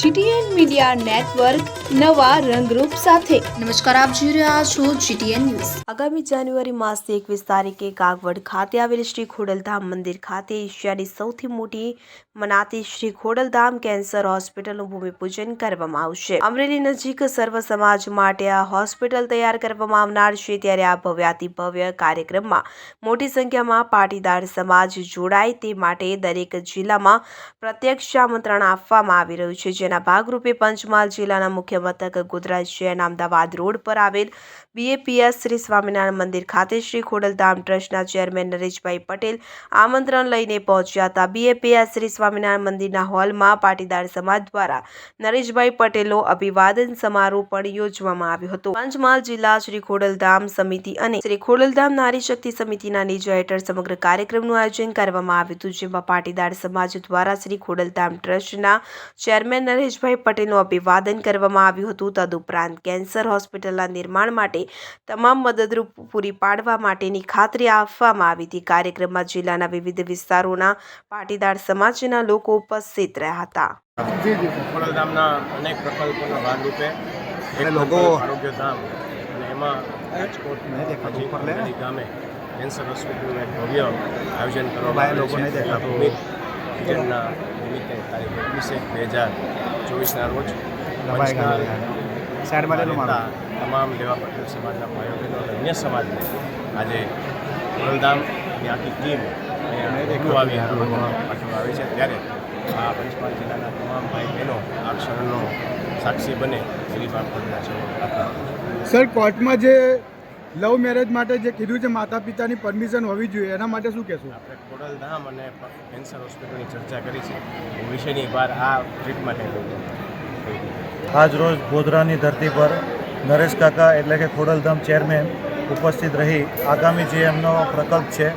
GTN media network નવા રંગરૂપ સાથે. નમસ્કાર આપ જોઈ રહ્યા છો જીટીએન ન્યૂઝ. આગામી જાન્યુઆરી માસની એકવીસ તારીખે કાગવડ ખાતે આવેલ શ્રી ખોડલધામ મંદિર ખાતે એશિયાની સૌથી મોટી મનાતી શ્રી ખોડલધામ કેન્સર હોસ્પિટલનું ભૂમિપૂજન કરવામાં આવશે. અમરેલી નજીક સર્વ સમાજ માટે આ હોસ્પિટલ તૈયાર કરવામાં આવનાર છે. ત્યારે આ ભવ્યાતિ ભવ્ય કાર્યક્રમમાં મોટી સંખ્યામાં પાટીદાર સમાજ જોડાય. તે માટે દરેક જિલ્લામાં પ્રત્યક્ષ આમંત્રણ આપવામાં આવી રહ્યું છે. જેના ભાગરૂપે પંચમહાલ જિલ્લાના મુખ્ય મથક ગુજરાત શહેરના અમદાવાદ રોડ પર આવેલ બીએપીએસ શ્રી સ્વામિનારાયણ મંદિર ખાતે શ્રી ખોડલધામ ટ્રસ્ટના ચેરમેન નરેશભાઈ પટેલ આમંત્રણ લઈને પહોંચ્યા હતા. બીએપીએસ શ્રી સ્વામિનારાયણ મંદિરના હોલમાં પાટીદાર સમાજ દ્વારા નરેશભાઈ પટેલનો અભિવાદન સમારોહ પણ યોજવામાં આવ્યો હતો. પંચમહાલ જિલ્લા શ્રી ખોડલધામ સમિતિ અને શ્રી ખોડલધામ નારી શક્તિ સમિતિના નેજા હેઠળ સમગ્ર કાર્યક્રમનું આયોજન કરવામાં આવ્યું હતું, જેમાં પાટીદાર સમાજ દ્વારા શ્રી ખોડલધામ ટ્રસ્ટના ચેરમેન નરેશભાઈ પટેલનું અભિવાદન કરવામાં આવ્યું હતું. તદુપરાંત કેન્સર હોસ્પિટલના નિર્માણ માટે તમામ મદદરૂપ પૂરી પાડવા માટેની ખાતરી આપવામાં આવી હતી. કાર્યક્રમમાં જિલ્લાના વિવિધ વિસ્તારોના પાટીદાર સમાજના લોકો ઉપસ્થિત રહ્યા હતા. જી જી સર ખોડલધામના અનેક પ્રકલ્પોના ભાગરૂપે એક લોકો- આરોગ્ય ધામ અને એમાં રાજકોટ ગામે કેન્સર હોસ્પિટલનું એક ભવ્ય આયોજન કરવામાં નહીં છે દેખાતું. પૂજનના નિમિત્તે તારીખ એકવીસ એક બે હજાર ચોવીસના રોજ તમામ લેવા પટેલ સમાજના ભાઈઓ બહેનો અને અન્ય સમાજને આજે ખોડલધામની આખી ટીમ એકલું આવી પાછળ આવે છે. ત્યારે આ પંચમહાલ જિલ્લાના તમામ ભાઈ બહેનો આ ક્ષણનો સાક્ષી બને એવી પ્રાર્થના છે સર કોર્ટમાં જે લવ મેરેજ માટે જે કીધું છે માતા પિતાની પરમિશન હોવી જોઈએ એના માટે શું કહેશું? આપણે ખોડલધામ અને કેન્સર હોસ્પિટલની ચર્ચા કરી છે. એ વિષયની બહાર આ ટ્રીટ માટે આજ રોજ ગોધરાની ધરતી પર નરેશ કાકા એટલે કે ખોડલધામ ચેરમેન ઉપસ્થિત રહી. આગામી જે એમનો પ્રકલ્પ છે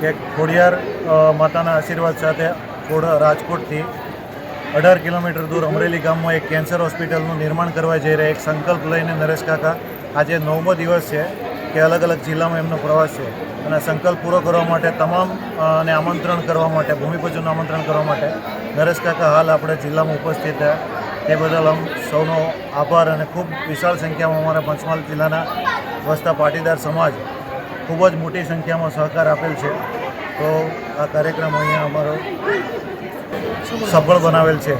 કે ખોડિયાર માતાના આશીર્વાદ સાથે ખોડ રાજકોટથી અઢાર કિલોમીટર દૂર અમરેલી ગામમાં એક કેન્સર હોસ્પિટલનું નિર્માણ કરવા જઈ રહ્યા. એક સંકલ્પ લઈને નરેશ કાકા આજે નવમો દિવસ છે. કે અલગ અલગ જિલ્લામાં એમનો પ્રવાસ છે. અને સંકલ્પ પૂરો કરવા માટે તમામ અને આમંત્રણ કરવા માટે, ભૂમિપૂજનનું આમંત્રણ કરવા માટે નરેશ કાકા હાલ આપણે જિલ્લામાં ઉપસ્થિત થયા તે બદલ આમ સૌનો આભાર અને ખૂબ વિશાળ સંખ્યામાં અમારા પંચમહાલ જિલ્લાના વસતા પાટીદાર સમાજ ખૂબ જ મોટી સંખ્યામાં સહકાર આપેલ છે. તો આ કાર્યક્રમ અહીંયા અમારો સફળ બનાવેલ છે.